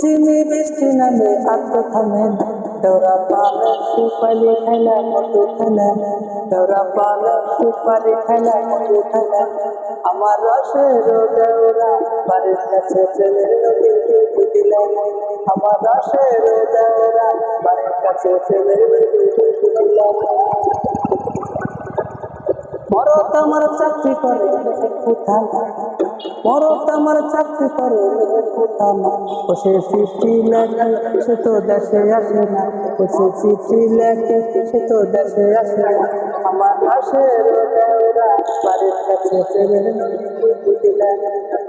যিনি বৃষ্টি নামে আত্ম থামে দৌড়া পালে সুপারি খেলা, মধু খেলা দৌড়া পালে সুপারি খেলা, মধু খেলা। আমার রসের দৌড়া বাড়ির কাছে নদীকে দিলাম আমার রসের দৌড়া বাড়ির কাছে নদীকে দিলাম মরত আমার চাকরি করে কোথায়? মরত আমার চাকরি করে না বসে চিঠি লেখে, সে তো দেশে আসে না। বসে চিঠি লেখে, সে তো দেশে আসে না। আমার পাশের দেওরা বাড়ির কাছে নদী দিলেন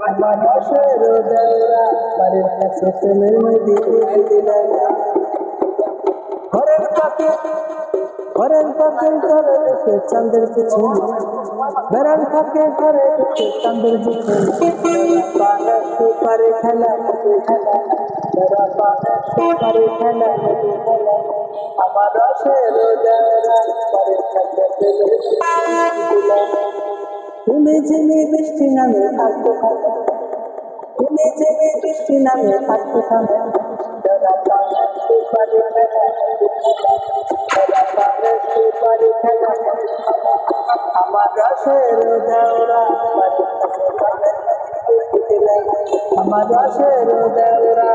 আমার পাশের দেওরা বাড়ির কাছে বেড়ার পাখি ঘরে চাঁদের পিছনে পানে সুপারি খেলা মধু খেলা। বেড়া পানে সুপারি খেলা মধু খেলা। আমার রসের দেওরা বাড়ির কাছে তুমি যিনি বৃষ্টি নামে আর কোথাও তুমি জেনে বৃষ্টি নামে পানে সুপারি আমার রসের দেওরা আমার রসের দেওরা